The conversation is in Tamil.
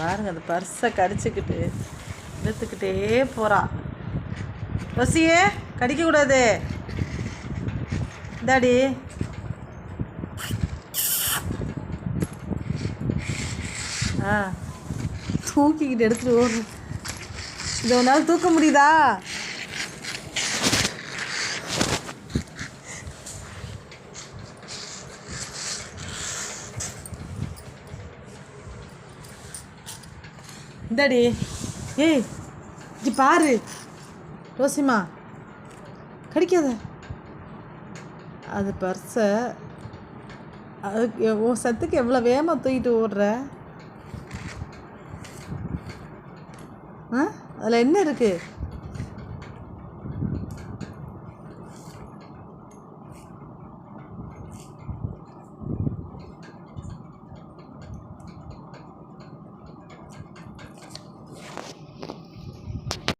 பாருங்க அந்த பர்ஸை கடிச்சுக்கிட்டு இழுத்துக்கிட்டே போகிறா ரோசியே கடிக்கக்கூடாது. இந்தாடி. ஆ. தூக்கிக்கிட்டு எடுத்துகிட்டு ஓடுற இதை உன்னால் தூக்க முடியுதா? இந்தாடி. ஏய் இது பாரு. ரோசிமா கிடைக்காத. அது பர்ஸை அதுக்கு உன் சத்துக்கு எவ்வளோ வேகமாக தூக்கிட்டு ஓடுற? ஆ? அதில் என்ன இருக்குது